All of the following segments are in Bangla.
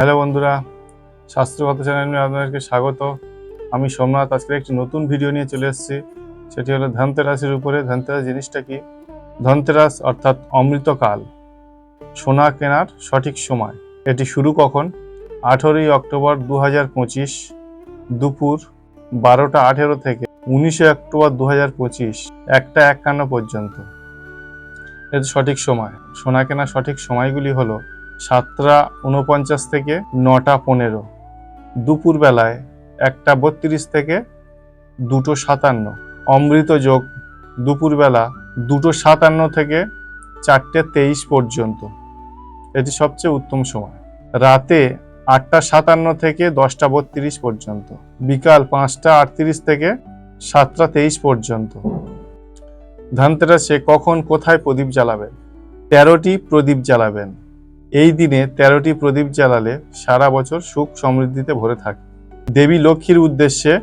হ্যালো বন্ধুরা শাস্ত্রগত চ্যানেলে আপনাদেরকে স্বাগত। আমি সোমনাথ আজকে একটি নতুন ভিডিও নিয়ে চলে এসেছি। সেটি হলো ধনতেরাসের উপরে। ধনতেরাস জিনিসটা কি? ধনতেরাস অর্থাৎ অমৃতকাল, সোনা কেনার সঠিক সময়। এটি শুরু কখন? আঠেরোই অক্টোবর দু হাজার পঁচিশ, দুপুর বারোটা আঠেরো থেকে উনিশে অক্টোবর দু হাজার পঁচিশ, একটা একান্ন পর্যন্ত। এর সঠিক সময়, সোনা কেনার সঠিক সময়গুলি হলো সাতটা উনপঞ্চাশ থেকে নটা পনেরো। দুপুরবেলায় একটা বত্রিশ থেকে দুটো সাতান্ন। অমৃত যোগ দুপুরবেলা দুটো সাতান্ন থেকে চারটে তেইশ পর্যন্ত। এটি সবচেয়ে উত্তম সময়। রাতে আটটা সাতান্ন থেকে দশটা বত্রিশ পর্যন্ত। বিকাল পাঁচটা আটত্রিশ থেকে সাতটা তেইশ পর্যন্ত। ধানতেরাসে কখন কোথায় প্রদীপ জ্বালাবেন? তেরোটি প্রদীপ জ্বালাবেন। এই দিনে তেরোটি প্রদীপ জ্বালালে সারা বছর সুখ সমৃদ্ধিতে ভরে থাকে। দেবী লক্ষ্মীর উদ্দেশ্যে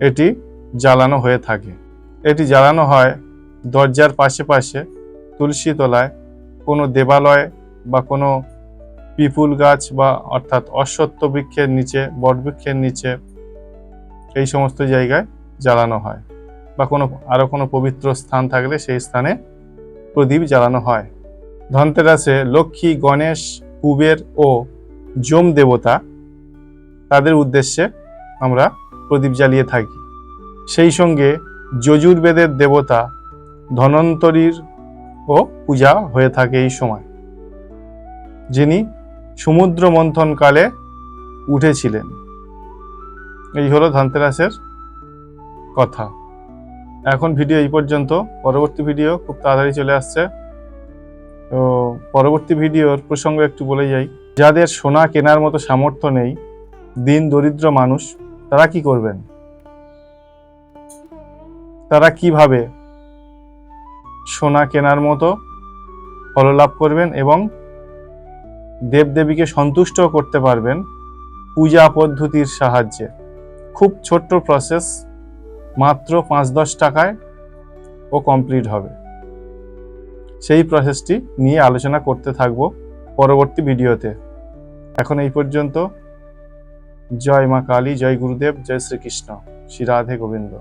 এটি জ্বালানো হয়ে থাকে। এটি জ্বালানো হয় দরজার পাশে পাশে, তুলসী তলায়, কোনো দেবালয় বা কোনো পিপুল গাছ বা অর্থাৎ অশ্বত্থ বৃক্ষের নিচে বটবৃক্ষের নিচে এই সমস্ত জায়গায় জ্বালানো হয়। বা কোনো আরও কোনো পবিত্র স্থান থাকলে সেই স্থানে প্রদীপ জ্বালানো হয়। ধনতেরাসে লক্ষ্মী, গণেশ, কুবের ও যম দেবতা, তাদের উদ্দেশ্যে আমরা প্রদীপ জ্বালিয়ে থাকি। সেই সঙ্গে যজুর্বেদের দেবতা ধনন্তরীর ও পূজা হয়ে থাকে এই সময়, যিনি সমুদ্র মন্থনকালে উঠেছিলেন। এই হলো ধনতেরাসের কথা। এখন ভিডিও এই পর্যন্ত। পরবর্তী ভিডিও খুব তাড়াতাড়ি চলে আসছে। তো পরবর্তী ভিডিওর প্রসঙ্গ একটু বলে যাই। যাদের সোনা কেনার মতো সামর্থ্য নেই, দিন দরিদ্র মানুষ, তারা কি করবেন? তারা কীভাবে সোনা কেনার মতো ফললাভ করবেন এবং দেবদেবীকে সন্তুষ্ট করতে পারবেন পূজা পদ্ধতির সাহায্যে? খুব ছোট্ট প্রসেস মাত্র পাঁচ দশ টাকায় ও কমপ্লিট হবে। সেই প্রসেসটি নিয়ে আলোচনা করতে থাকব পরবর্তী ভিডিওতে। এখন এই পর্যন্ত। জয় মা কালী, জয় গুরুদেব, জয় শ্রীকৃষ্ণ। শ্রী রাধে গোবিন্দ।